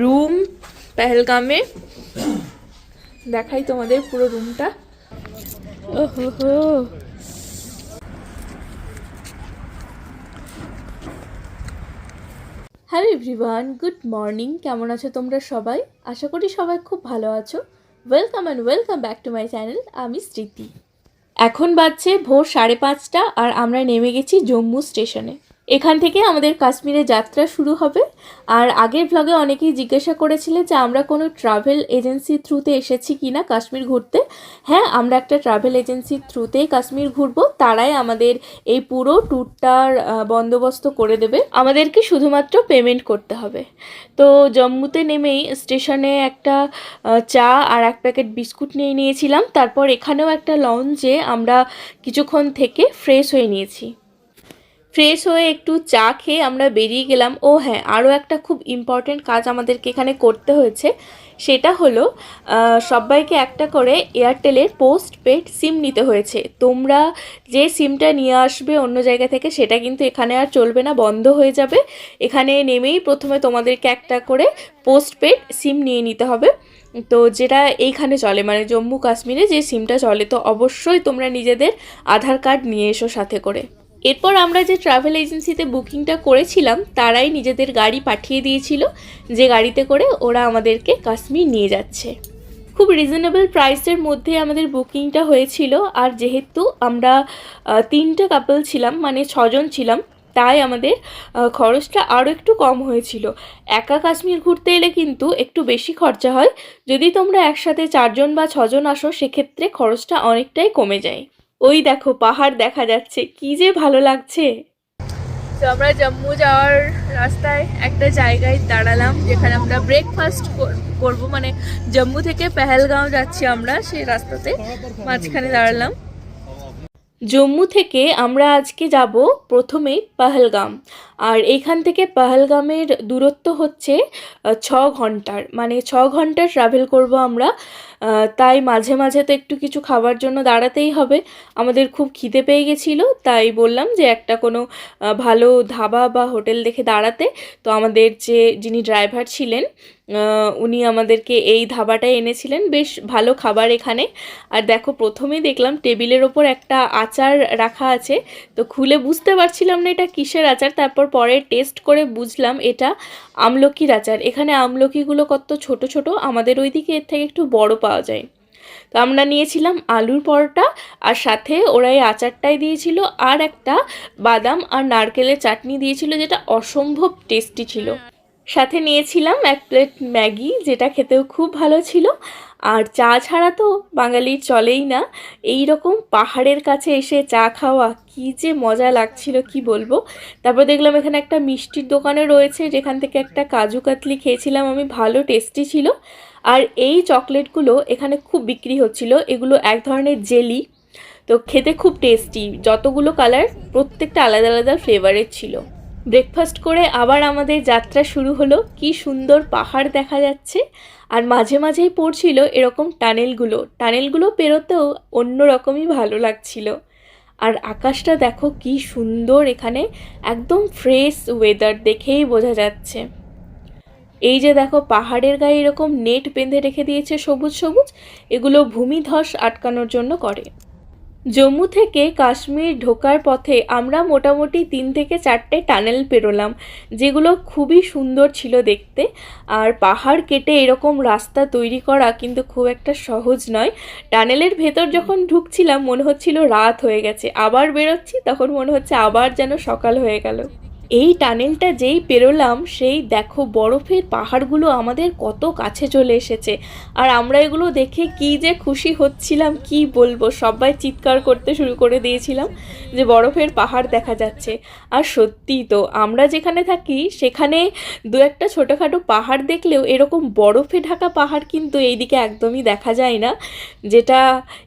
Room পেহেলগামে দেখাই তোমাদের পুরো রুমটা ওহো হ্যালো এভরিওয়ান গুড মর্নিং কেমন আছো তোমরা সবাই? আশা করি সবাই খুব ভালো আছো। Welcome and welcome back to my channel আমি স্মৃতি। এখন বাজছে ভোর সাড়ে পাঁচটা আর আমরা নেমে গেছি জম্মু স্টেশনে। এখান থেকে আমাদের কাশ্মীরে যাত্রা শুরু হবে। আর আগের ব্লগে অনেকেই জিজ্ঞাসা করেছিলে যে আমরা কোনো ট্রাভেল এজেন্সির থ্রুতে এসেছি কি না কাশ্মীর ঘুরতে। হ্যাঁ আমরা একটা ট্রাভেল এজেন্সির থ্রুতেই কাশ্মীর ঘুরবো। তারাই আমাদের এই পুরো ট্যুরটার বন্দোবস্ত করে দেবে। আমাদেরকে শুধুমাত্র পেমেন্ট করতে হবে। তো জম্মুতে নেমেই স্টেশনে একটা চা আর এক প্যাকেট বিস্কুট নিয়ে নিয়েছিলাম। তারপর এখানেও একটা লঞ্চে আমরা কিছুক্ষণ থেকে ফ্রেশ হয়ে নিয়েছি। ফ্রেশ হয়ে একটু চা খেয়ে আমরা বেরিয়ে গেলাম। ও হ্যাঁ আরও একটা খুব ইম্পর্ট্যান্ট কাজ আমাদেরকে এখানে করতে হয়েছে। সেটা হলো সবাইকে একটা করে এয়ারটেলের পোস্ট পেড সিম নিতে হয়েছে। তোমরা যে সিমটা নিয়ে আসবে অন্য জায়গা থেকে, সেটা কিন্তু এখানে আর চলবে না, বন্ধ হয়ে যাবে। এখানে নেমেই প্রথমে তোমাদেরকে একটা করে পোস্ট পেড সিম নিয়ে নিতে হবে। তো যেটা এইখানে চলে মানে জম্মু কাশ্মীরে যে সিমটা চলে, তো অবশ্যই তোমরা নিজেদের আধার কার্ড নিয়ে এসো সাথে করে। এরপর আমরা যে ট্রাভেল এজেন্সিতে বুকিংটা করেছিলাম, তারাই নিজেদের গাড়ি পাঠিয়ে দিয়েছিল, যে গাড়িতে করে ওরা আমাদেরকে কাশ্মীর নিয়ে যাচ্ছে। খুব রিজনেবল প্রাইসের মধ্যে আমাদের বুকিংটা হয়েছিল, আর যেহেতু আমরা তিনটে কাপল ছিলাম মানে ছজন ছিলাম, তাই আমাদের খরচটা আরও একটু কম হয়েছিল। একা কাশ্মীর ঘুরতে এলে কিন্তু একটু বেশি খরচা হয়। যদি তোমরা একসাথে চারজন বা ছজন আসো, সেক্ষেত্রে খরচটা অনেকটাই কমে যায়। ওই দেখো পাহাড় দেখা যাচ্ছে। কি যে ভালো লাগছে। তো আমরা জম্মু যাওয়ার রাস্তায় একটা জায়গায় দাঁড়ালাম যেখানে আমরা ব্রেকফাস্ট করব। মানে জম্মু থেকে পেহেলগাঁও যাচ্ছি আমরা সেই রাস্তাতে। মাঝখানে দাঁড়ালাম। জম্মু থেকে আমরা আজকে যাব প্রথমে পাহেলগাম। আর এইখান থেকে পাহেলগামের দূরত্ব হচ্ছে ছ ঘণ্টার। মানে ছ ঘণ্টা ট্রাভেল করব আমরা তাই মাঝে মাঝে তো একটু কিছু খাবার জন্য দাঁড়াতেই হবে। আমাদের খুব খিদে পেয়ে গেছিল, তাই বললাম যে একটা কোনো ভালো ধাবা বা হোটেল দেখে দাঁড়াতে। তো আমাদের যে যিনি ড্রাইভার ছিলেন উনি আমাদেরকে এই ধাবাটায় এনেছিলেন। বেশ ভালো খাবার এখানে। আর দেখো, প্রথমেই দেখলাম টেবিলের ওপর একটা আচার রাখা আছে। তো খুলে বুঝতে পারছিলাম না এটা কিসের আচার, তারপর পরে টেস্ট করে বুঝলাম এটা আমলকির আচার এখানে আমলকিগুলো কত ছোট ছোট, আমাদের ওইদিকে এর থেকে একটু বড় পাওয়া যায়। তো আমরা নিয়েছিলাম আলুর পরোটা, আর সাথে ওরা এই আচারটাই দিয়েছিল, আর একটা বাদাম আর নারকেলের চাটনি দিয়েছিল, যেটা অসম্ভব টেস্টি ছিল। সাথে নিয়েছিলাম এক প্লেট ম্যাগি, যেটা খেতেও খুব ভালো ছিল। আর চা ছাড়া তো বাঙালির চলেই না। এই রকম পাহাড়ের কাছে এসে চা খাওয়া কি যে মজা লাগছিল, কি বলব? তারপর দেখলাম এখানে একটা মিষ্টির দোকানে রয়েছে, যেখান থেকে একটা কাজু কাতলি খেয়েছিলাম, আমি ভালো টেস্টি ছিল। আর এই চকলেটগুলো এখানে খুব বিক্রি হচ্ছিল, এগুলো এক ধরনের জেলি। তো খেতে খুব টেস্টি, যতগুলো কালার, প্রত্যেকটা আলাদা আলাদা ফ্লেভারের ছিল। ব্রেকফাস্ট করে আবার আমাদের যাত্রা শুরু হলো, কি সুন্দর পাহাড় দেখা যাচ্ছে। আর মাঝে মাঝেই পড়ছিল এরকম টানেলগুলো। টানেলগুলো পেরোতেও অন্য রকমই ভালো লাগছিল। আর আকাশটা দেখো কি সুন্দর এখানে, একদম ফ্রেশ ওয়েদার দেখেই বোঝা যাচ্ছে। এই যে দেখো পাহাড়ের গায়ে এরকম নেট বেঁধে রেখে দিয়েছে সবুজ সবুজ, এগুলো ভূমিধস আটকানোর জন্য করে। জম্মু থেকে কাশ্মীর ঢোকার পথে আমরা মোটামুটি তিন থেকে চারটে টানেল পেরোলাম, যেগুলো খুবই সুন্দর ছিল দেখতে। আর পাহাড় কেটে এরকম রাস্তা তৈরি করা কিন্তু খুব একটা সহজ নয়। টানেলের ভেতর যখন ঢুকছিলাম, মনে হচ্ছিল রাত হয়ে গেছে। আবার বেরোচ্ছি, তখন মনে হচ্ছে আবার যেন সকাল হয়ে গেল। এই টানেলটা যেই পেরোলাম, সেই দেখো বরফের পাহাড়গুলো আমাদের কত কাছে চলে এসেছে। আর আমরা এগুলো দেখে কি যে খুশি হচ্ছিলাম, কি বলব? সবাই চিৎকার করতে শুরু করে দিয়েছিলাম যে বরফের পাহাড় দেখা যাচ্ছে। আর সত্যি তো, আমরা যেখানে থাকি, সেখানে দু একটা ছোটোখাটো পাহাড় দেখলেও এরকম বরফে ঢাকা পাহাড় কিন্তু এইদিকে একদমই দেখা যায় না, যেটা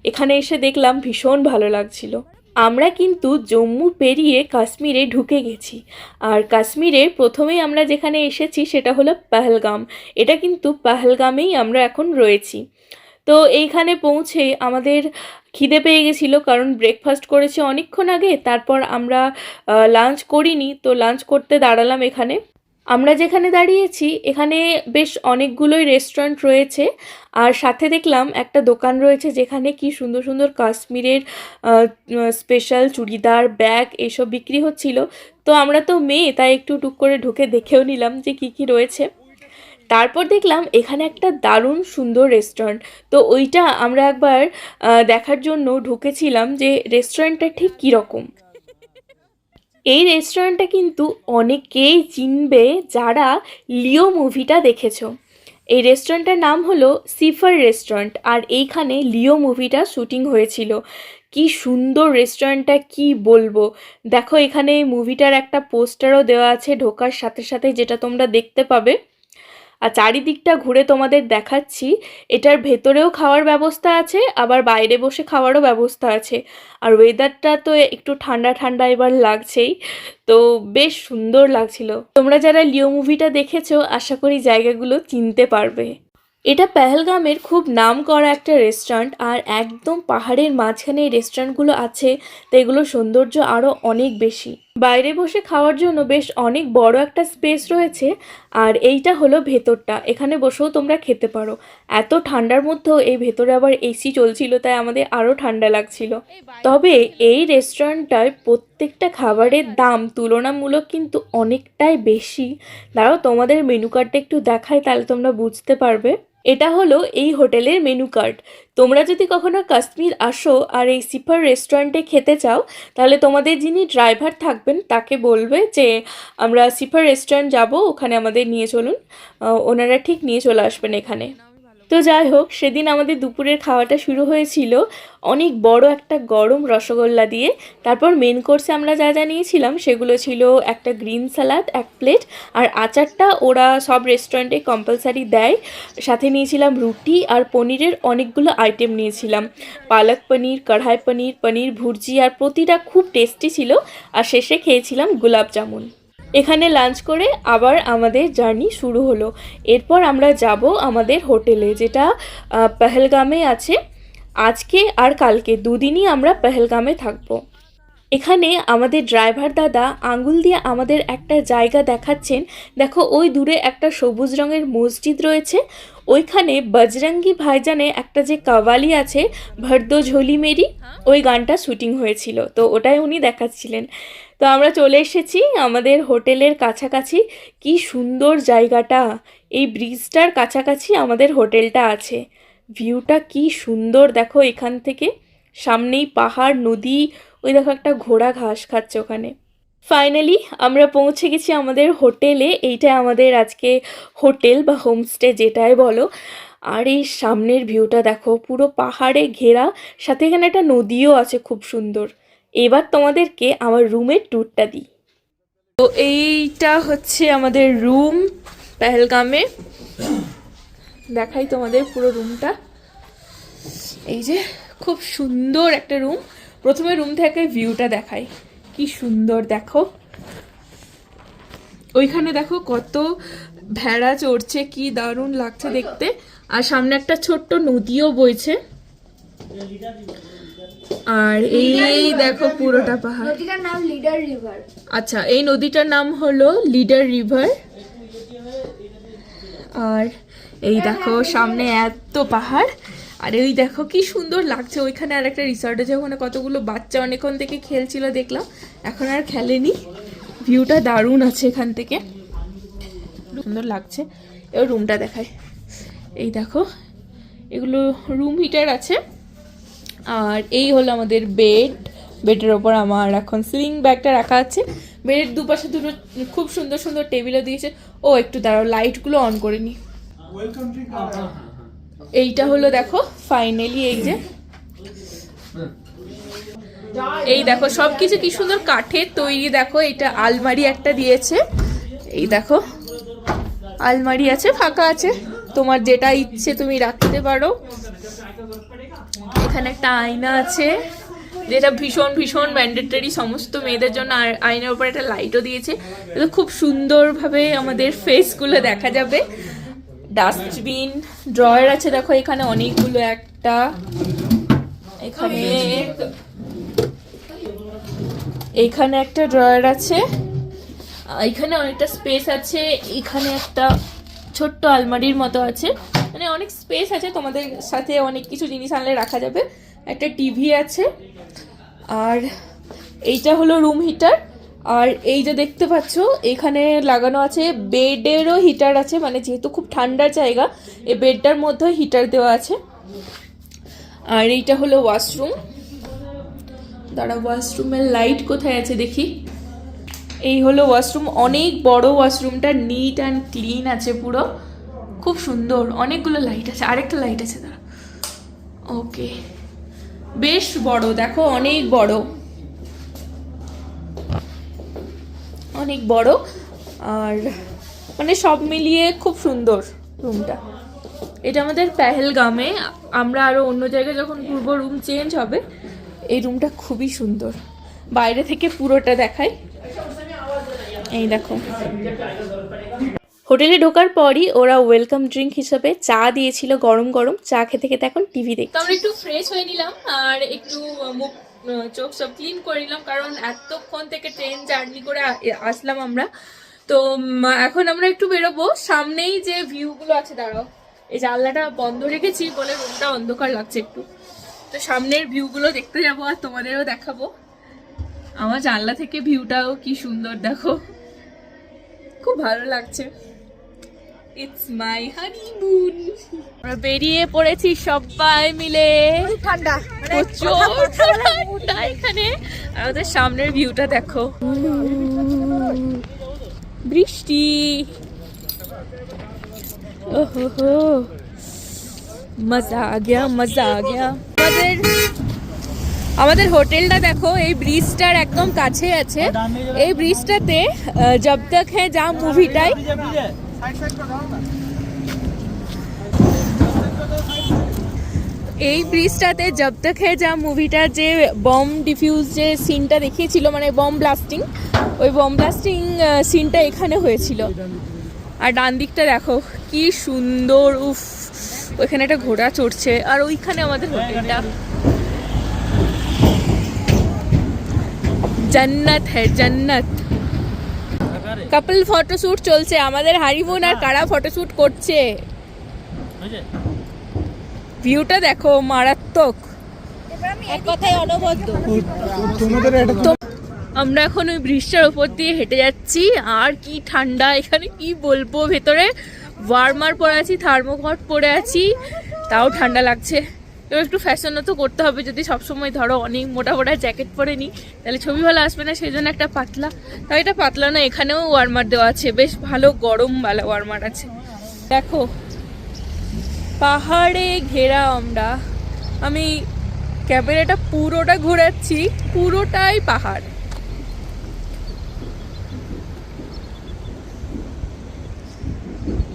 এখানে এসে দেখলাম ভীষণ ভালো লাগছিল। আমরা কিন্তু জম্মু পেরিয়ে কাশ্মীরে ঢুকে গেছি। আর কাশ্মীরে প্রথমেই আমরা যেখানে এসেছি সেটা হলো পাহেলগাম। এটা কিন্তু পাহেলগামেই আমরা এখন রয়েছি। তো এইখানে পৌঁছে আমাদের খিদে পেয়ে গেছিল কারণ ব্রেকফাস্ট করেছি অনেকক্ষণ আগে, তারপর আমরা লাঞ্চ করিনি। তো লাঞ্চ করতে দাঁড়ালাম এখানে। আমরা যেখানে দাঁড়িয়েছি, এখানে বেশ অনেকগুলোই রেস্টুরেন্ট রয়েছে। আর সাথে দেখলাম একটা দোকান রয়েছে যেখানে কি সুন্দর সুন্দর কাশ্মীরের স্পেশাল চুড়িদার ব্যাগ এইসব বিক্রি হচ্ছিল। তো আমরা তো মেয়ে, তাই একটু টুক করে ঢুকে দেখেও নিলাম যে কি কি রয়েছে। তারপর দেখলাম এখানে একটা দারুণ সুন্দর রেস্টুরেন্ট তো ওইটা আমরা একবার দেখার জন্য ঢুকেছিলাম যে রেস্টুরেন্টটা ঠিক কীরকম। এই রেস্টুরেন্টটা কিন্তু অনেকেই চিনবে যারা লিও মুভিটা দেখেছ। এই রেস্টুরেন্টটার নাম হলো সিফার রেস্টুরেন্ট আর এইখানে লিও মুভিটা শুটিং হয়েছিল। কি সুন্দর রেস্টুরেন্টটা কি বলব? দেখো, এখানে মুভিটার একটা পোস্টারও দেওয়া আছে ঢোকার সাথে সাথে, যেটা তোমরা দেখতে পাবে। আর চারিদিকটা ঘুরে তোমাদের দেখাচ্ছি। এটার ভেতরেও খাওয়ার ব্যবস্থা আছে, আবার বাইরে বসে খাওয়ারও ব্যবস্থা আছে। আর ওয়েদারটা তো একটু ঠান্ডা ঠান্ডা এবার লাগছেই। তো বেশ সুন্দর লাগছিল। তোমরা যারা লিও মুভিটা দেখেছ, আশা করি জায়গাগুলো চিনতে পারবে। এটা পেহেলগামের খুব নাম করা একটা রেস্টুরেন্ট আর একদম পাহাড়ের মাঝখানে রেস্টুরেন্টগুলো আছে, তো এগুলোর সৌন্দর্য আরও অনেক বেশি। বাইরে বসে খাওয়ার জন্য বেশ অনেক বড় একটা স্পেস রয়েছে, আর এইটা হলো ভেতরটা। এখানে বসেও তোমরা খেতে পারো। এত ঠান্ডার মধ্যেও এই ভেতরে আবার এসি চলছিল, তাই আমাদের আরও ঠান্ডা লাগছিল। তবে এই রেস্টুরেন্টটায় প্রত্যেকটা খাবারের দাম তুলনামূলক কিন্তু অনেকটাই বেশি। দাঁড়াও, তোমাদের মেনু কার্ডটা একটু দেখায় তাহলে তোমরা বুঝতে পারবে। এটা হলো এই হোটেলের মেনু কার্ড তোমরা যদি কখনো কাশ্মীর আসো আর এই সিফার রেস্টুরেন্টে খেতে চাও, তাহলে তোমাদের যিনি ড্রাইভার থাকবেন, তাকে বলবে যে, আমরা সিফার রেস্টুরেন্ট যাব, ওখানে আমাদের নিয়ে চলুন। ওনারা ঠিক নিয়ে চলে আসবেন এখানে। তো যাই হোক, সেদিন আমাদের দুপুরের খাওয়াটা শুরু হয়েছিল অনেক বড় একটা গরম রসগোল্লা দিয়ে। তারপর মেন কোর্সে আমরা যা যা নিয়েছিলাম সেগুলো ছিল একটা গ্রিন সালাদ এক প্লেট আর আচারটা ওরা সব রেস্টুরেন্টে কম্পালসারি দেয়। সাথে নিয়েছিলাম রুটি আর পনিরের অনেকগুলো আইটেম নিয়েছিলাম। পালক পনির, কড়াই পনির পনির ভুর্জি, আর প্রতিটা খুব টেস্টি ছিল। আর শেষে খেয়েছিলাম গোলাপ জামুন। এখানে লাঞ্চ করে আবার আমাদের জার্নি শুরু হলো। এরপর আমরা যাব আমাদের হোটেলে, যেটা পেহেলগামে আছে। আজকে আর কালকে দুদিনই আমরা পেহেলগামে থাকব। এখানে আমাদের ড্রাইভার দাদা আঙ্গুল দিয়ে আমাদের একটা জায়গা দেখাচ্ছেন। দেখো, ওই দূরে একটা সবুজ রঙের মসজিদ রয়েছে। ওইখানে বজরঙ্গি ভাইজানে একটা যে কাওয়ালি আছে, ভর্দ ঝোলি মেরি ওই গানটা শুটিং হয়েছিল। তো ওটাই উনি দেখাচ্ছিলেন। তো আমরা চলে এসেছি আমাদের হোটেলের কাছাকাছি। কি সুন্দর জায়গাটা। এই ব্রিজটার কাছাকাছি আমাদের হোটেলটা আছে। ভিউটা কি সুন্দর, দেখো এখান থেকে। সামনেই পাহাড়, নদী, ওই দেখো একটা ঘোড়া ঘাস খাচ্ছে ওখানে। ফাইনালি আমরা পৌঁছে গেছি আমাদের হোটেলে। এইটা আমাদের আজকে হোটেল বা হোমস্টে যেটাই বলো। আর এই সামনের ভিউটা দেখো, পুরো পাহাড়ে ঘেরা। সাথে এখানে একটা নদীও আছে খুব সুন্দর। এবার তোমাদেরকে আমার রুমের ট্যুরটা দিই। তো এইটা হচ্ছে আমাদের রুম পেহেলগামে। দেখাই তোমাদের পুরো রুমটা এই যে খুব সুন্দর একটা রুম প্রথমে রুম থেকে ভিউটা দেখাই। কি সুন্দর, দেখো। ওইখানে দেখো কত ভেড়া চড়ছে, কি দারুণ লাগছে দেখতে। আর সামনে একটা ছোট্ট নদীও বইছে। আর এই দেখো পুরোটা পাহাড়। নদীটার নাম লিডার রিভার আচ্ছা এই নদীটার নাম হলো লিডার রিভার আর এই দেখো সামনে এত পাহাড়। আর ওই দেখো কি সুন্দর লাগছে। ওইখানে আর একটা রিসর্ট আছে ওখানে কতগুলো বাচ্চা অনেকক্ষণ থেকে খেলছিল দেখলাম। এখন আর খেলেনি। ভিউটা দারুণ আছে এখান থেকে। সুন্দর লাগছে। এবার রুমটা দেখায় এই দেখো এগুলো রুম হিটার আছে। আর এই হলো আমাদের বেড। বেডের ওপর আমার এখন স্লিং ব্যাগটা রাখা আছে। বেডের দুপাশে দুটো খুব সুন্দর সুন্দর টেবিলও দিয়েছে। ও, একটু দাঁড়াও, লাইটগুলো অন করে নি। এইটা হলো দেখো ফাইনালি এই যে। এই দেখো সব কিছু কি সুন্দর কাঠের তৈরি। দেখো, এটা আলমারি একটা দিয়েছে। এই দেখো, আলমারি আছে, ফাঁকা আছে। তোমার যেটা ইচ্ছে তুমি রাখতে পারো। এখানে একটা আয়না আছে, যেটা ভীষণ ভীষণ ম্যান্ডেটরি সমস্ত মেয়েদের জন্য। আয়নার উপর একটা লাইটও দিয়েছে। এটা খুব সুন্দরভাবে আমাদের ফেসগুলো দেখা যাবে। ডাস্টবিন ড্রয়ার আছে, দেখো এখানে অনেকগুলো একটা। এখানে এখানে একটা ড্রয়ার আছে। এখানে অনেকটা স্পেস আছে। এখানে একটা ছোট্ট আলমারির মতো আছে। মানে অনেক স্পেস আছে, তোমাদের সাথে অনেক কিছু জিনিস আনলে রাখা যাবে। একটা টিভি আছে, আর এইটা হলো রুম হিটার আর এই যে দেখতে পাচ্ছ, এখানে লাগানো আছে বেডেরও হিটার আছে মানে যেহেতু খুব ঠান্ডার জায়গা, এই বেডটার মধ্যেও হিটার দেওয়া আছে। আর এইটা হলো ওয়াশরুম দাঁড়া ওয়াশরুমের লাইট কোথায় আছে দেখি। এই হলো ওয়াশরুম অনেক বড় ওয়াশরুমটা নিট অ্যান্ড ক্লিন আছে পুরো। খুব সুন্দর, অনেকগুলো লাইট আছে, আরেকটা লাইট আছে, দাঁড়া। ওকে বেশ বড়, দেখো, অনেক বড়। অনেক বড়, আর মানে সব মিলিয়ে খুব সুন্দর রুমটা এটা আমাদের পেহেলগামে, আমরা আরও অন্য জায়গায় যখন ঘুরবো রুম চেঞ্জ হবে, এই রুমটা খুবই সুন্দর। বাইরে থেকে পুরোটা দেখাই। এই দেখো। হোটেলে ঢোকার পরই ওরা ওয়েলকাম ড্রিঙ্ক হিসেবে চা দিয়েছিল গরম গরম। চা খেতে খেতে এখন টিভি দেখি আমরা একটু ফ্রেশ হয়ে নিলাম আর একটু মুখ চোখ সব ক্লিন করে নিলাম কারণ এতক্ষণ থেকে ট্রেন জার্নি করে আসলাম আমরা। তো এখন আমরা একটু বেরোবো। সামনেই যে ভিউগুলো আছে, দাঁড়াও। এই জানলাটা বন্ধ রেখেছি বলে রুমটা অন্ধকার লাগছে একটু। তো সামনের ভিউগুলো দেখতে যাব আর তোমাদেরও দেখাবো। আমার জানলা থেকে ভিউটাও কি সুন্দর, দেখো। খুব ভালো লাগছে। ইটস মাই হানিমুন আমরা বেরিয়ে পড়েছি সবাই মিলে। ঠান্ডা। প্রচুর ঠান্ডা এখানে। আর ওদের সামনের ভিউটা দেখো। বৃষ্টি। ওহো মজা আ গয়া মজা আ গয়া। আমাদের আমাদের হোটেলটা দেখো এই ব্রিজটার একদম কাছে আছে। এই ব্রিজটাতে জব তক হ্যাঁ যা মুভিটাই এই ব্রিজটাতে জব তক হ্যাঁ যা মুভিটার যে বম ডিফিউজ যে সিনটা দেখিয়েছিল মানে বম ব্লাস্টিং, ওই বম ব্লাস্টিং সিনটা এখানে হয়েছিল। আর ডান দিকটা দেখো, কি সুন্দর, উফ, ওইখানে একটা ঘোড়া চড়ছে, আর ওইখানে আমাদের হোটেলটা। জান্নাত হ্যাঁ জান্নাত। কাপল ফটোশুট চলছে আমাদের হারিবোন আর কারা ফটোশুট করছে? ভিউটা দেখো মারাত্মক। এক কথায় অনবদ্য। তোমাদের এটা আমরা এখন ওই ব্রিজটার উপর দিয়ে হেঁটে যাচ্ছি আর কি ঠান্ডা এখানে কি বলব ভেতরে? ওয়ার্মার পরে আছি থার্মোকট পরে আছি তাও ঠান্ডা লাগছে। তো একটু ফ্যাশনও তো করতে হবে। যদি সবসময় ধরো অনেক মোটা মোটা জ্যাকেট পরে নিই তাহলে ছবি ভালো আসবে না সেই জন্য একটা পাতলা। তাই এটা পাতলা না, এখানেও ওয়ার্মার দেওয়া আছে। বেশ ভালো গরম বালা ওয়ার্মার আছে। দেখো, পাহাড়ে ঘেরা আমরা। আমি ক্যামেরাটা পুরোটা ঘোরাচ্ছি, পুরোটাই পাহাড়।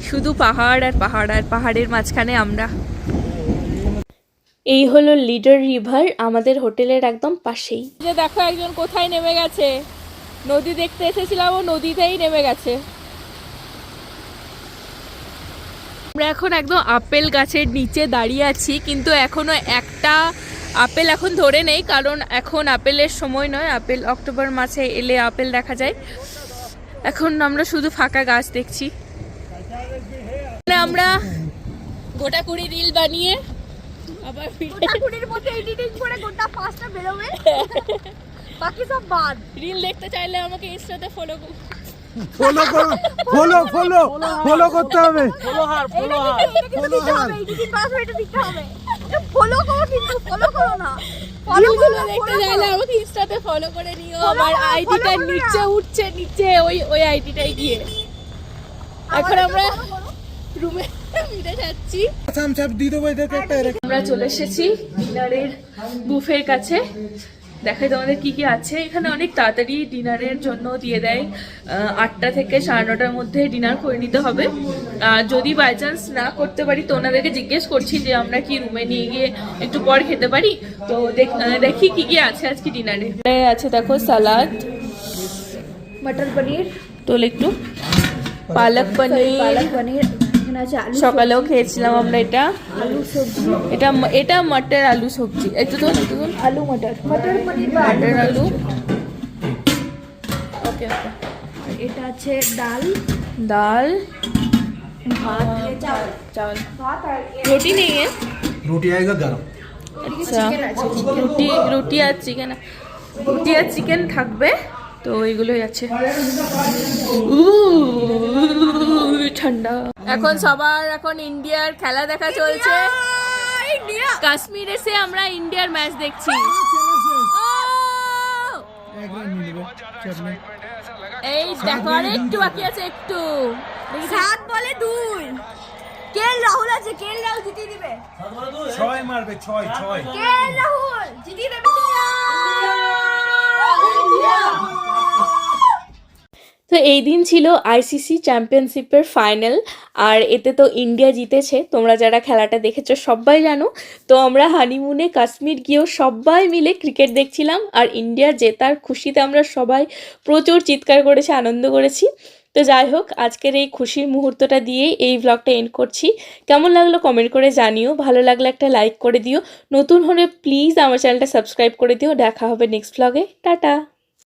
শুধু পাহাড় আর পাহাড়, আর পাহাড়ের মাঝখানে আমরা। এই হলো লিডার রিভার আমাদের হোটেলের একদম পাশেই। যে দেখো একজন কোথায় নেমে গেছে। নদী দেখতে এসেছিলাম ও নদীতেই নেমে গেছে। আমরা এখন একদম আপেল গাছের নিচে দাঁড়িয়ে আছি কিন্তু এখনও একটা আপেল এখন ধরে নেই কারণ এখন আপেলের সময় নয়। আপেল অক্টোবর মাসে এলে আপেল দেখা যায়। এখন আমরা শুধু ফাঁকা গাছ দেখছি। এখানে আমরা গোটা কুড়ি রিল বানিয়ে আবার কুড়ির মধ্যে এডিটিং করে গোটা পাঁচটা বেরোবে। বাকি সব বাদ। রিল দেখতে চাইলে আমাকে ইনস্টাতে ফলো ফলো করো ফলো ফলো ফলো করতে হবে। এটা কিন্তু দিতে হবে এডিটিং করার সময় এটা দিতে হবে। ফলো করো কিন্তু ফলো করো না। ফলো দেখতে চাইলে আমাকে ইনস্টাতে ফলো করে নিও। আমার আইডিটা নিচে উঠছে নিচে ওই ওই আইডিটাই গিয়ে। এখন আমরা রুমে আমরা চলে এসেছি ডিনারের বুফের কাছে। দেখাই তোমাদের কি কি আছে। এখানে অনেক তাড়াতাড়ি ডিনারের জন্য দিয়ে দেয়। আটটা থেকে সাড়ে নটার মধ্যে ডিনার করে নিতে হবে। আর যদি বাই চান্স না করতে পারি তো ওনাদেরকে জিজ্ঞেস করছি যে আমরা কি রুমে নিয়ে গিয়ে একটু পর খেতে পারি? তো দেখি কি কি আছে আজকে ডিনারে। আছে দেখো সালাদ মটর পনির। তোলে একটু। পালক পনির। পালক পনির। সকালেও খেয়েছিলাম আমরা এটা। আলু সবজি। এটা এটা মটর আলু সবজি। একটু তো আলু মটর। মটর পনির মটর আলু। ওকে ওকে। এটা আছে ডাল। ডাল। ভাত চাল। ভাত আর ইয়ে। রুটি নেই রুটি আएगा গরম। আচ্ছা।, আচ্ছা। রুটি রুটি আর চিকেন। রুটি আর চিকেন থাকবে। তো এইগুলোই আছে। ঠান্ডা। এখন সবার এখন ইন্ডিয়ার খেলা দেখা চলছে। কাশ্মীর এসে আমরা ইন্ডিয়ার ম্যাচ দেখছি। এই দেখো আর একটু বাকি আছে একটু। সাত বলে দুই। রাহুল আছে রাহুল জিতিয়ে দিবে। মারবে ছয় ছয়। রাহুল জিতিয়ে দেবে। তো এই দিন ছিল আইসিসি চ্যাম্পিয়নশিপের ফাইনাল আর এতে তো ইন্ডিয়া জিতেছে। তোমরা যারা খেলাটা দেখেছ সবাই জানো। তো আমরা হানিমুনে কাশ্মীর গিয়েও সবাই মিলে ক্রিকেট দেখছিলাম, আর ইন্ডিয়ার জেতার খুশিতে আমরা সবাই প্রচুর চিৎকার করেছি, আনন্দ করেছি। তো যাই হোক, আজকের এই খুশির মুহূর্তটা দিয়েই এই ব্লগটা এন্ড করছি। কেমন লাগল কমেন্ট করে জানিও, ভালো লাগলে একটা লাইক করে দিও। নতুন হলে প্লিজ আমার চ্যানেলটা সাবস্ক্রাইব করে দিও। দেখা হবে নেক্সট ব্লগে টাটা!